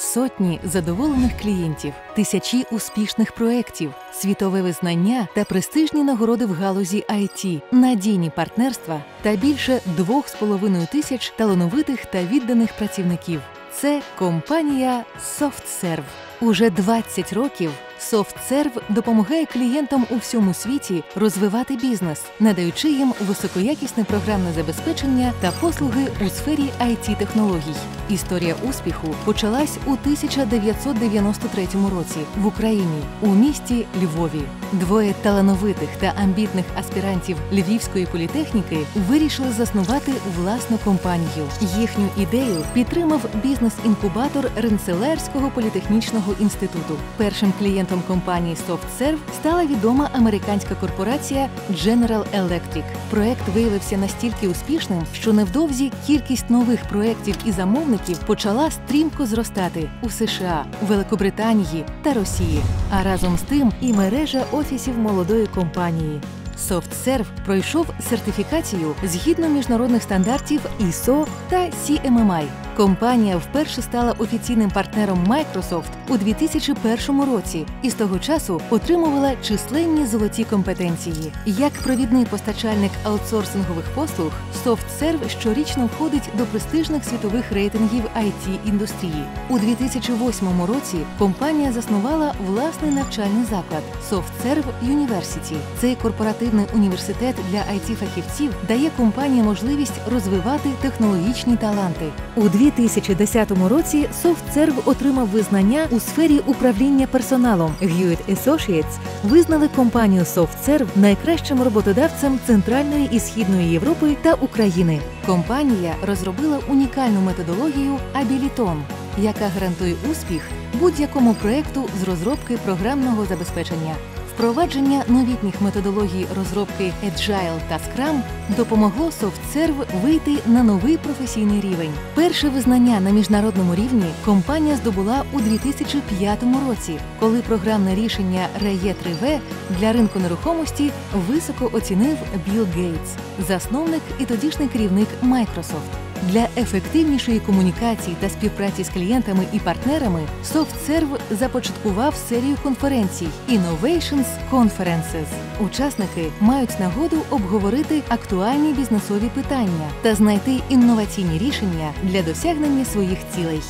Сотні задоволених клієнтів, тисячі успішних проєктів, світове визнання та престижні нагороди в галузі IT, надійні партнерства та більше 2,5 тисяч талановитих та відданих працівників. Це компанія SoftServe. Уже 20 років SoftServe допомагає клієнтам у всьому світі розвивати бізнес, надаючи їм високоякісне програмне забезпечення та послуги у сфері it технологій. Історія успіху почалась у 1993 році в Україні у місті Львові. Двоє талановитих та амбітних аспірантів Львівської політехніки вирішили заснувати власну компанію. Їхню ідею підтримав бізнес-інкубатор Ренцелерського політехнічного інституту. Першим клієнтом компанії SoftServe стала відома американська корпорація General Electric. Проект виявився настільки успішним, що невдовзі кількість нових проєктів і замовників почала стрімко зростати у США, Великобританії та Росії. А разом з тим і мережа офісів молодої компанії. SoftServe пройшов сертифікацію згідно міжнародних стандартів ISO та CMMI. Компанія вперше стала офіційним партнером Microsoft у 2001 році і з того часу отримувала численні золоті компетенції. Як провідний постачальник аутсорсингових послуг, SoftServe щорічно входить до престижних світових рейтингів it індустрії. У 2008 році компанія заснувала власний навчальний заклад SoftServe University. Цей корпоративний університет для it фахівців дає компанії можливість розвивати технологічні таланти. У 2010 році SoftServe отримав визнання у сфері управління персоналом. Hewitt Associates визнали компанію SoftServe найкращим роботодавцем Центральної і Східної Європи та України. Компанія розробила унікальну методологію Abiliton, яка гарантує успіх будь-якому проекту з розробки програмного забезпечення. Впровадження новітніх методологій розробки Agile та Scrum допомогло SoftServe вийти на новий професійний рівень. Перше визнання на міжнародному рівні компанія здобула у 2005 році, коли програмне рішення RE 3V для ринку нерухомості високо оцінив Білл Гейтс, засновник і тодішній керівник Microsoft. Для ефективнішої комунікації та співпраці з клієнтами і партнерами SoftServe започаткував серію конференцій Innovations Conferences. Учасники мають нагоду обговорити актуальні бізнесові питання та знайти інноваційні рішення для досягнення своїх цілей.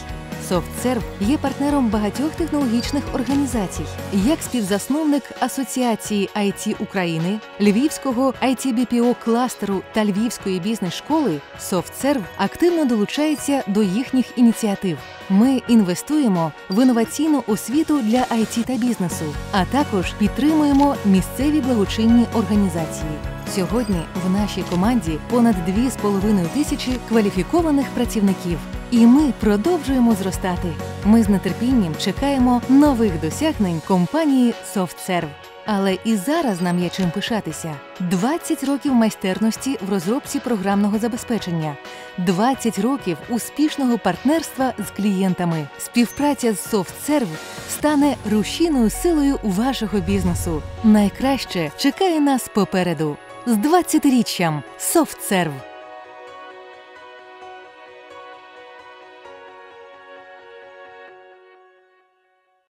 SoftServe є партнером багатьох технологічних організацій, як співзасновник Асоціації IT України, Львівського IT-BPO кластеру та Львівської бізнес-школи. SoftServe активно долучається до їхніх ініціатив. Ми інвестуємо в інноваційну освіту для IT та бізнесу, а також підтримуємо місцеві благочинні організації. Сьогодні в нашій команді понад 2,5 тисячі кваліфікованих працівників. І ми продовжуємо зростати. Ми з нетерпінням чекаємо нових досягнень компанії SoftServe. Але і зараз нам є чим пишатися: 20 років майстерності в розробці програмного забезпечення, 20 років успішного партнерства з клієнтами. Співпраця з SoftServe стане рушійною силою вашого бізнесу. Найкраще чекає нас попереду з 20-річчям SoftServe!